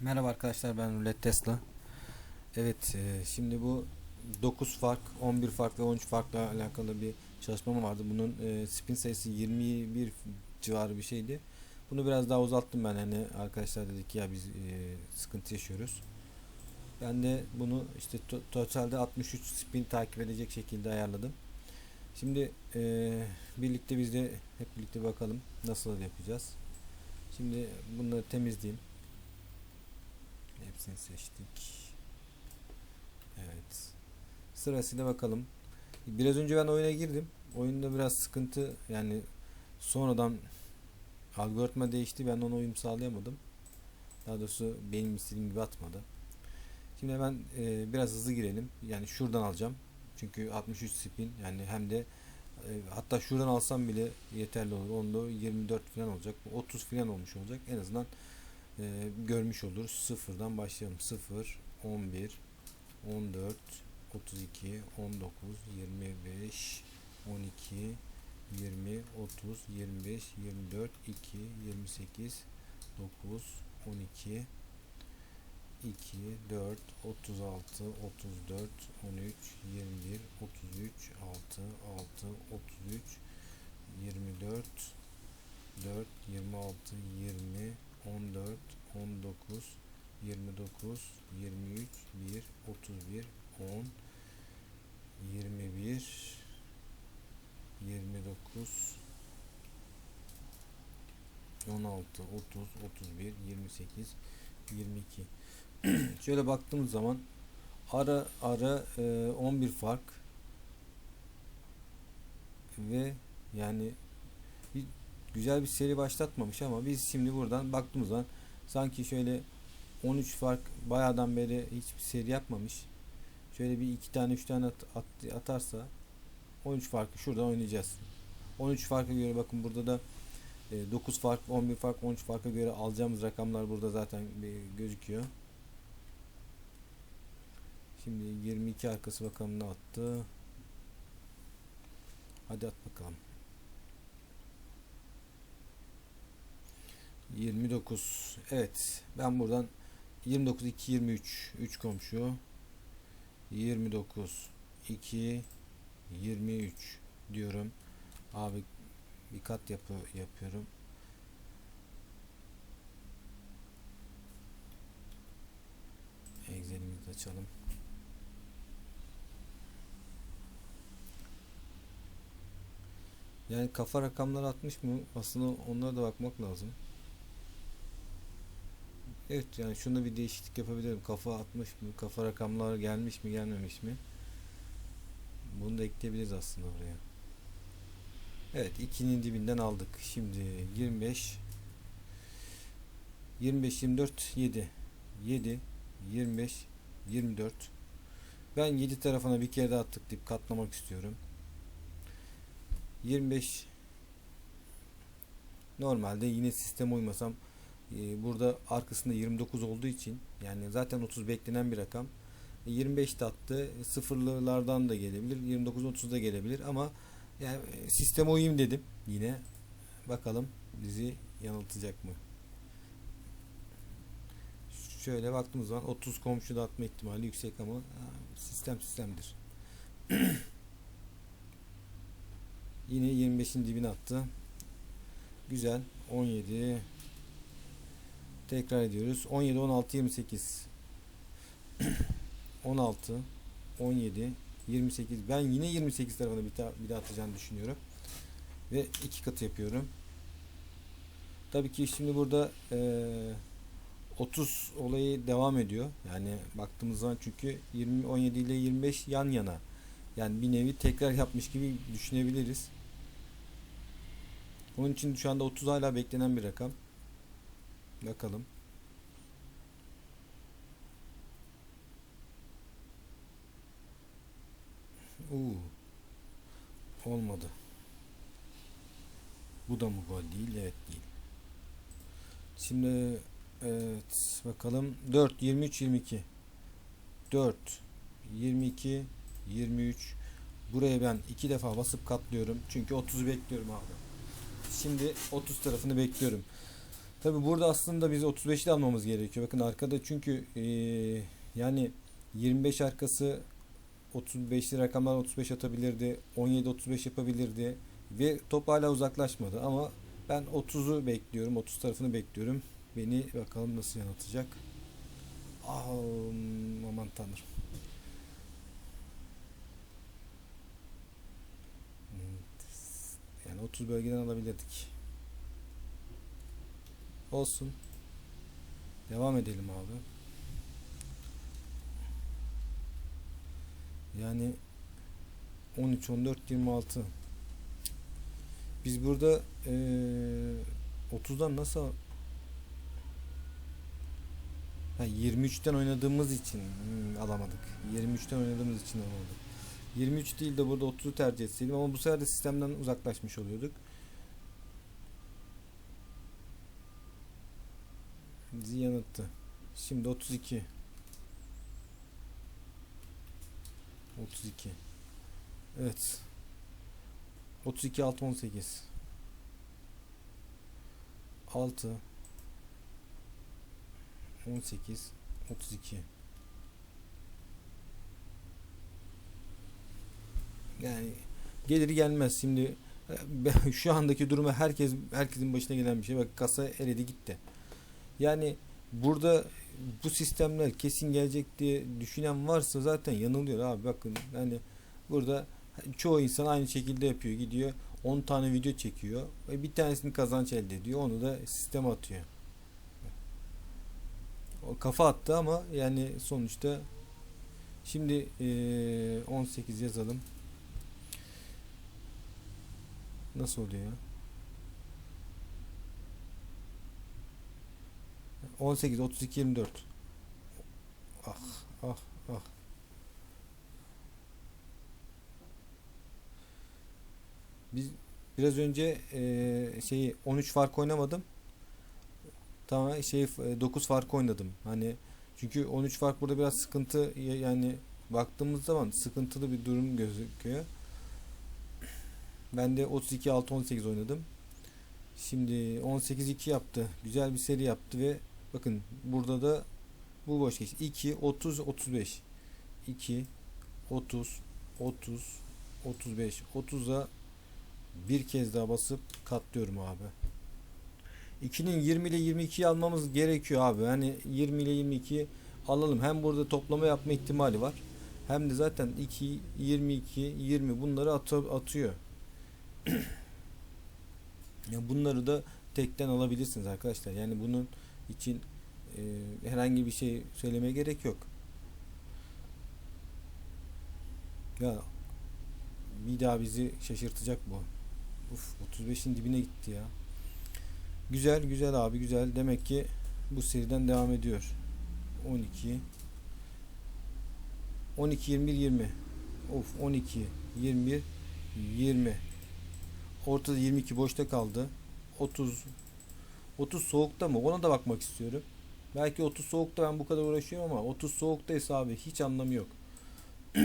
Merhaba arkadaşlar ben Rulet Tesla. Evet e, şimdi bu 9 fark, 11 fark ve 13 farkla alakalı bir çalışmam vardı. Bunun e, spin sayısı 21 civarı bir şeydi. Bunu biraz daha uzattım ben hani arkadaşlar dedik ki ya biz e, sıkıntı yaşıyoruz. Ben de bunu işte to- totalde 63 spin takip edecek şekilde ayarladım. Şimdi birlikte biz de hep birlikte bakalım nasıl yapacağız. Şimdi bunları temizleyeyim. Hepsini seçtik. Evet. Sırasıyla bakalım. Biraz önce ben oyuna girdim. Oyunda biraz sıkıntı yani sonradan algoritma değişti. Ben ona uyum sağlayamadım. Daha doğrusu benim istediğim gibi atmadı. Şimdi hemen e, biraz hızlı girelim. Yani şuradan alacağım. Çünkü 63 spin yani hem de e, hatta şuradan alsam bile yeterli olur. Onda 24 falan olacak. 30 falan olmuş olacak. En azından e, görmüş oluruz. Sıfırdan başlayalım. 0, 11, 14, 32, 19, 25, 12, 20, 30, 25, 24, 2, 28, 9, 12, 2, 4, 36, 34, 13, 21, 33, 6, 6, 33, 24, 4, 26, 20, 14, 19, 29, 23, 1, 31, 10, 21, 29, 16, 30, 31, 28, 22. Şöyle baktığımız zaman ara ara e, 11 fark ve yani güzel bir seri başlatmamış ama biz şimdi buradan baktığımız zaman sanki şöyle 13 fark bayağıdan beri hiçbir seri yapmamış. Şöyle bir iki tane üç tane at, at- atarsa 13 farkı şuradan oynayacağız. 13 farka göre bakın burada da e, 9 fark, 11 fark, 13 farka göre alacağımız rakamlar burada zaten gözüküyor. Şimdi 22 arkası bakalım ne attı. Hadi at bakalım. 29. Evet. Ben buradan 29 2 23 3 komşu 29 2 23 diyorum. Abi bir kat yapı yapıyorum. Excel'imizi açalım. Yani kafa rakamları atmış mı? Aslında onlara da bakmak lazım. Evet yani şunda bir değişiklik yapabilirim. Kafa atmış mı? Kafa rakamlar gelmiş mi gelmemiş mi? Bunu da ekleyebiliriz aslında oraya. Evet ikinin dibinden aldık. Şimdi 25 25 24 7 7 25 24 ben 7 tarafına bir kere daha tıklayıp katlamak istiyorum. 25 normalde yine sistem uymasam burada arkasında 29 olduğu için yani zaten 30 beklenen bir rakam. E, 25 de attı. E, Sıfırlılardan da gelebilir. 29 30 da gelebilir ama yani e, sisteme uyayım dedim yine. Bakalım bizi yanıltacak mı? Şöyle baktığımız zaman 30 komşu da atma ihtimali yüksek ama sistem sistemdir. Yine 25'in dibine attı. Güzel. 17 Tekrar ediyoruz. 17 16 28 16 17 28 ben yine 28 tarafına bir daha, bir daha atacağını düşünüyorum. Ve iki katı yapıyorum. Tabii ki şimdi burada eee 30 olayı devam ediyor. Yani baktığımız zaman çünkü 20 17 ile 25 yan yana. Yani bir nevi tekrar yapmış gibi düşünebiliriz. Onun için şu anda 30 hala beklenen bir rakam. Bakalım. Uuu. Olmadı. Bu da mı gol değil? Evet değil. Şimdi evet bakalım 4 23 22 4 22 23 buraya ben iki defa basıp katlıyorum çünkü 30'u bekliyorum abi şimdi 30 tarafını bekliyorum Tabi burada aslında biz 35'li almamız gerekiyor. Bakın arkada çünkü eee, yani 25 arkası 35'li rakamlar 35 atabilirdi. 17 35 yapabilirdi. Ve top hala uzaklaşmadı ama ben 30'u bekliyorum. 30 tarafını bekliyorum. Beni bakalım nasıl yanıltacak. Ah, aman tanrım. Yani 30 bölgeden alabilirdik. Olsun. Devam edelim abi. Yani 13, 14, 26. Biz burada eee 30'dan nasıl ha, 23'ten oynadığımız için hmm, alamadık. 23'ten oynadığımız için alamadık. 23 değil de burada 30'u tercih etseydim ama bu sefer de sistemden uzaklaşmış oluyorduk. Bizi yanılttı. Şimdi 32. 32. Evet. 32 6 18. 6 18 32. Yani gelir gelmez şimdi e, şu andaki duruma herkes herkesin başına gelen bir şey. Bak kasa eridi gitti. Yani burada bu sistemler kesin gelecek diye düşünen varsa zaten yanılıyor abi. Bakın yani burada çoğu insan aynı şekilde yapıyor. Gidiyor 10 tane video çekiyor ve bir tanesini kazanç elde ediyor. Onu da sisteme atıyor. O kafa attı ama yani sonuçta şimdi eee, 18 yazalım. Nasıl oluyor? 18, 32, 24. Ah, ah, ah. Biz biraz önce eee, şeyi 13 fark oynamadım. Tamam şey 9 fark oynadım. Hani çünkü 13 fark burada biraz sıkıntı yani baktığımız zaman sıkıntılı bir durum gözüküyor. Ben de 32 6 18 oynadım. Şimdi 18 2 yaptı. Güzel bir seri yaptı ve bakın burada da bu boş geçti. 2 30 35. 2 30 30 35 30'a bir kez daha basıp katlıyorum abi. 2'nin 20 ile 22'yi almamız gerekiyor abi. Hani 20 ile 22 alalım. Hem burada toplama yapma ihtimali var. Hem de zaten 2 22 20 bunları atı- atıyor. Ya bunları da tekten alabilirsiniz arkadaşlar. Yani bunun için e, herhangi bir şey söylemeye gerek yok. Ya bir daha bizi şaşırtacak bu. Uf 35'in dibine gitti ya. Güzel güzel abi güzel. Demek ki bu seriden devam ediyor. 12 12 21 20. Of 12 21 20. Ortada 22 boşta kaldı. 30 30 soğukta mı? Ona da bakmak istiyorum. Belki 30 soğukta ben bu kadar uğraşıyorum ama 30 soğuktaysa abi hiç anlamı yok.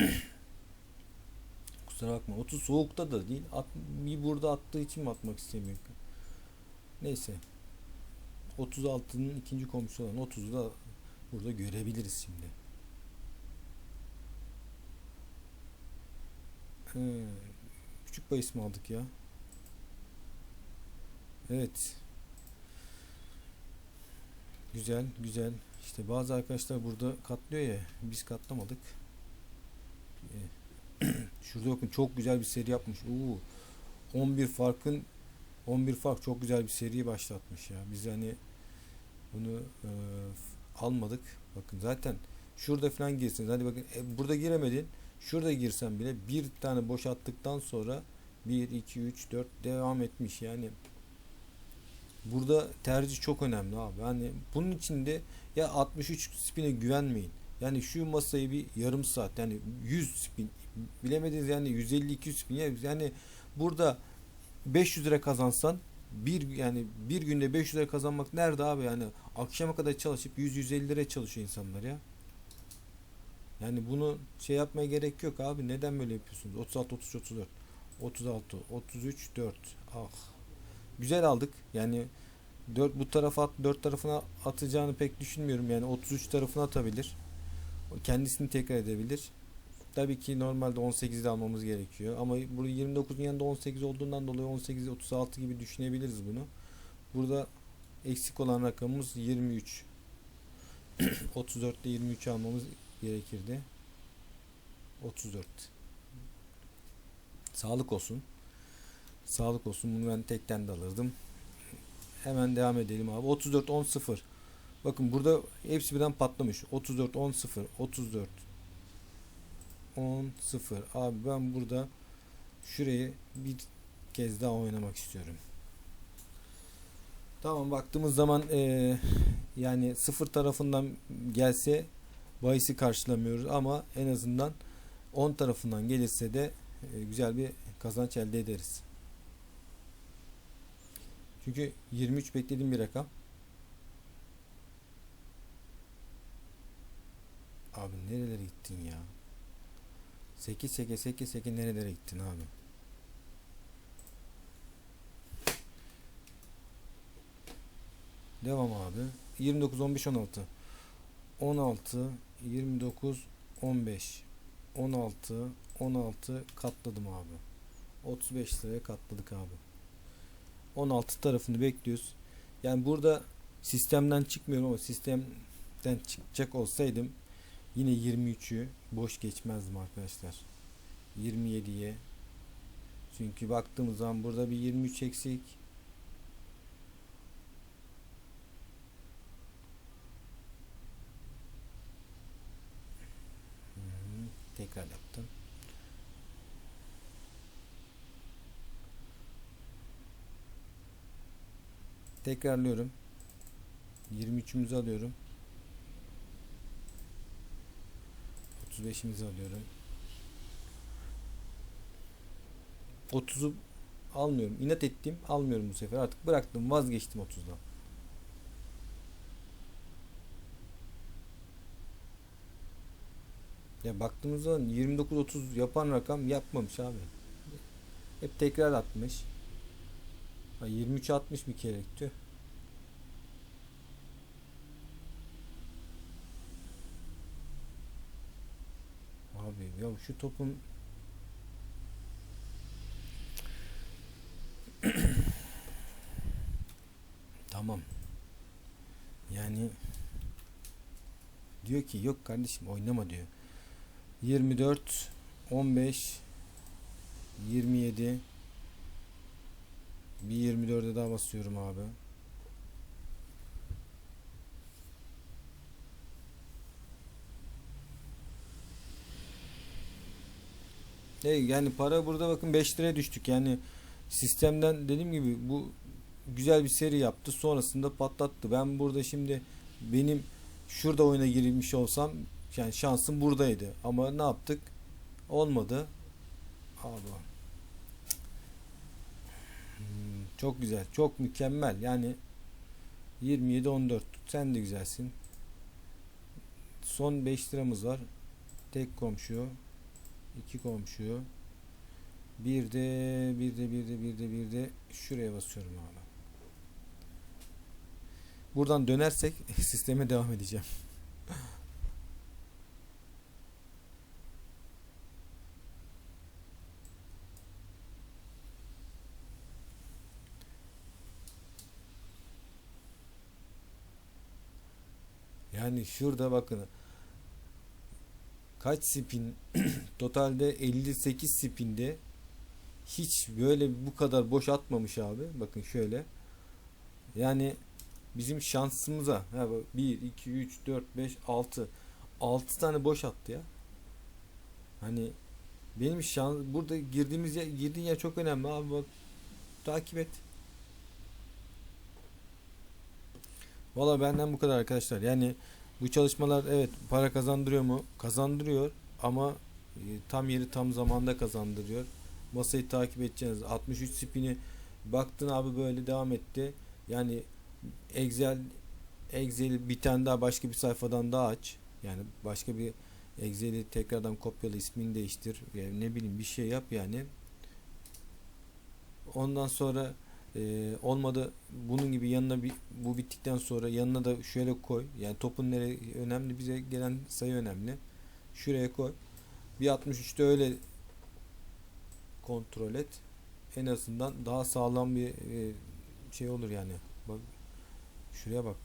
Kusura bakma. 30 soğukta da değil. At, bir burada attığı için mi atmak istemiyor? Neyse. 36'nın ikinci komşusu olan 30'u da burada görebiliriz şimdi. He, küçük bahis mi aldık ya? Evet. Güzel, güzel. İşte bazı arkadaşlar burada katlıyor ya. Biz katlamadık. Ee, Şurada bakın çok güzel bir seri yapmış. Oo, 11 farkın 11 fark çok güzel bir seri başlatmış ya. Biz hani bunu e, almadık. Bakın zaten şurada falan girsiniz. Hadi bakın e, burada giremedin. Şurada girsen bile bir tane boş attıktan sonra 1 2 3 4 devam etmiş. Yani burada tercih çok önemli abi. Hani bunun içinde ya 63 spine güvenmeyin. Yani şu masayı bir yarım saat yani 100 spin bilemediniz yani 150 200 spin ya- yani burada 500 lira kazansan bir yani bir günde 500 lira kazanmak nerede abi yani akşama kadar çalışıp 100 150 lira çalışıyor insanlar ya. Yani bunu şey yapmaya gerek yok abi. Neden böyle yapıyorsunuz? 36 33 34 36 33 4 ah güzel aldık. Yani 4 bu tarafa at, 4 tarafına atacağını pek düşünmüyorum. Yani 33 tarafına atabilir. Kendisini tekrar edebilir. Tabii ki normalde 18'de almamız gerekiyor. Ama burada 29'un yanında 18 olduğundan dolayı 18 36 gibi düşünebiliriz bunu. Burada eksik olan rakamımız 23. 34'te 23 almamız gerekirdi. 34. Sağlık olsun. Sağlık olsun. Bunu ben tekten de alırdım. Hemen devam edelim abi. 34 10 0. Bakın burada hepsi birden patlamış. 34 10 0 34 10 0. Abi ben burada şurayı bir kez daha oynamak istiyorum. Tamam baktığımız zaman eee, yani sıfır tarafından gelse bahisi karşılamıyoruz ama en azından 10 tarafından gelirse de e, güzel bir kazanç elde ederiz. Çünkü 23 beklediğim bir rakam. Abi nerelere gittin ya? 8 8 8 8 nerelere gittin abi? Devam abi. 29 15 16. 16 29 15 16 16 katladım abi. 35 liraya katladık abi. 16 tarafını bekliyoruz. Yani burada sistemden çıkmıyorum ama sistemden çıkacak olsaydım yine 23'ü boş geçmezdim arkadaşlar. 27'ye çünkü baktığımız zaman burada bir 23 eksik. Tekrar Tekrarlıyorum. 23'ümüzü alıyorum. 35'imizi alıyorum. 30'u almıyorum. İnat ettim. Almıyorum bu sefer. Artık bıraktım. Vazgeçtim 30'dan. Ya baktığımız zaman 29-30 yapan rakam yapmamış abi. Hep tekrar atmış. Ha, 23 atmış bir kere. Tüh. Abi ya şu topun tamam. Yani diyor ki yok kardeşim oynama diyor. 24 15 27 bir 24'e daha basıyorum abi. E, yani para burada bakın 5 liraya düştük. Yani sistemden dediğim gibi bu güzel bir seri yaptı. Sonrasında patlattı. Ben burada şimdi benim şurada oyuna girmiş olsam yani şansım buradaydı. Ama ne yaptık? Olmadı. Abi. Hmm, Çok güzel. Çok mükemmel. Yani 27-14. Sen de güzelsin. Son 5 liramız var. Tek komşu. iki komşu. Bir de bir de bir de bir de bir de şuraya basıyorum abi. Buradan dönersek sisteme devam edeceğim. Yani şurada bakın kaç spin totalde 58 spinde hiç böyle bu kadar boş atmamış abi. Bakın şöyle. Yani bizim şansımıza ha 1 2 3 4 5 6 6 tane boş attı ya. Hani benim şans burada girdiğimiz yer, girdiğin yer çok önemli abi bak takip et. Valla benden bu kadar arkadaşlar. Yani bu çalışmalar evet para kazandırıyor mu? Kazandırıyor ama e, tam yeri tam zamanda kazandırıyor. Masayı takip edeceğiz. 63 spini baktın abi böyle devam etti. Yani Excel Excel'i bir tane daha başka bir sayfadan daha aç. Yani başka bir Excel'i tekrardan kopyala ismini değiştir. Yani ne bileyim bir şey yap yani. Ondan sonra Ee, olmadı bunun gibi yanına bir bu bittikten sonra yanına da şöyle koy. Yani topun nereye önemli bize gelen sayı önemli. Şuraya koy. Bir 63'te öyle kontrol et. En azından daha sağlam bir e, şey olur yani. Bak şuraya bak.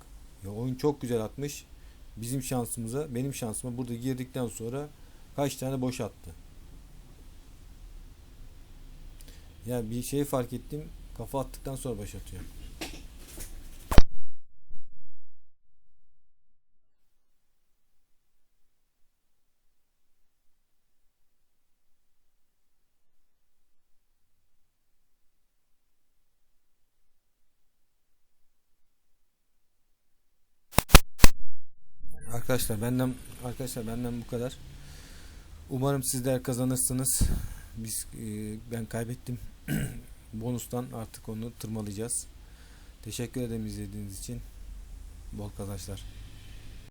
Ya oyun çok güzel atmış. Bizim şansımıza, benim şansıma burada girdikten sonra kaç tane boş attı. Ya bir şey fark ettim. Kafa attıktan sonra baş atıyor. Arkadaşlar benden arkadaşlar benden bu kadar. Umarım sizler kazanırsınız. Biz e, ben kaybettim. Bonustan artık onu tırmalayacağız. Teşekkür ederim izlediğiniz için. Bol kazançlar.